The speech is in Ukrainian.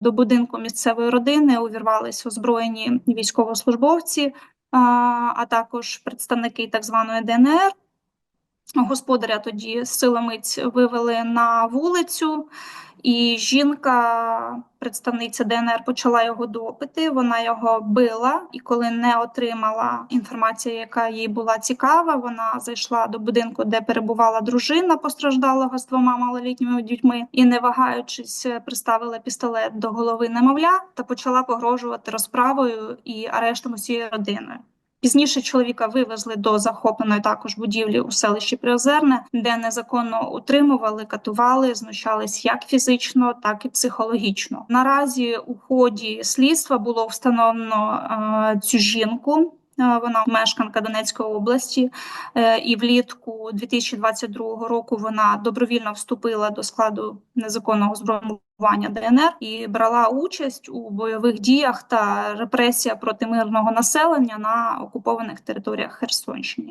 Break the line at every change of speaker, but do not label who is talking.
До будинку місцевої родини увірвались озброєні військовослужбовці, а, також представники так званої ДНР. Господаря тоді силомиць вивели на вулицю, і жінка, представниця ДНР, почала його допити. Вона його била, і коли не отримала інформацію, яка їй була цікава, вона зайшла до будинку, де перебувала дружина постраждалого з двома малолітніми дітьми, і, не вагаючись, приставила пістолет до голови немовля та почала погрожувати розправою і арештом усієї родини. Пізніше чоловіка вивезли до захопленої також будівлі у селищі Приозерне, де незаконно утримували, катували, знущались як фізично, так і психологічно. Наразі у ході слідства було встановлено е, цю жінку. Е, Вона мешканка Донецької області, е, і влітку 2022 року вона добровільно вступила до складу незаконного збройнування ДНР і брала участь у бойових діях та репресіях проти мирного населення на окупованих територіях Херсонщини.